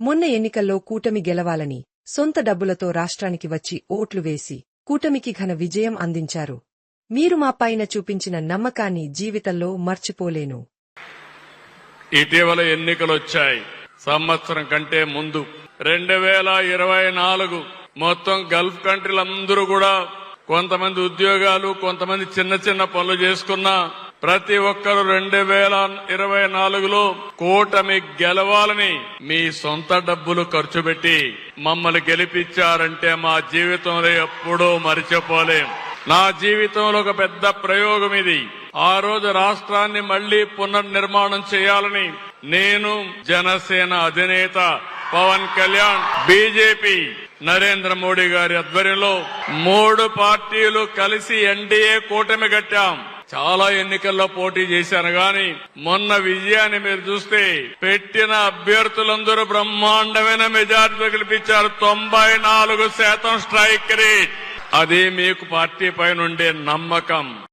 మొన్న ఎన్నికల్లో కూటమి గెలవాలని సొంత డబ్బులతో రాష్ట్రానికి వచ్చి ఓట్లు వేసి కూటమికి ఘన విజయం అందించారు. మీరు మా పైన చూపించిన నమ్మకాన్ని జీవితంలో మర్చిపోలేను. ఇటీవల ఎన్నికలు వచ్చాయి సంవత్సరం కంటే ముందు. రెండు వేల ఇరవై నాలుగు. మొత్తం గల్ఫ్ కంట్రీలందరూ కూడా కొంతమంది ఉద్యోగాలు కొంతమంది చిన్న చిన్న పనులు చేసుకున్నా ప్రతి ఒక్కరు రెండు వేల ఇరవై నాలుగులో కూటమి గెలవాలని మీ సొంత డబ్బులు ఖర్చు పెట్టి మమ్మల్ని గెలిపించారంటే మా జీవితంలో ఎప్పుడూ మరిచిపోలేం. నా జీవితంలో ఒక పెద్ద ప్రయోగం ఇది. ఆ రోజు రాష్ట్రాన్ని మళ్ళీ పునర్నిర్మాణం చేయాలని నేను జనసేన అధినేత పవన్ కళ్యాణ్ బీజేపీ నరేంద్ర మోడీ గారి ఆధ్వర్యంలో మూడు పార్టీలు కలిసి ఎన్డీఏ కూటమి కట్టాం. చాలా ఎన్నికల్లో పోటీ చేశాను గాని మొన్న విజయాన్ని మీరు చూస్తే పెట్టిన అభ్యర్థులందరూ బ్రహ్మాండమైన మెజార్టీతో గెలిపించారు. తొంభై నాలుగు శాతం స్ట్రైక్ రేట్. అది మీకు పార్టీ పైన ఉండే నమ్మకం.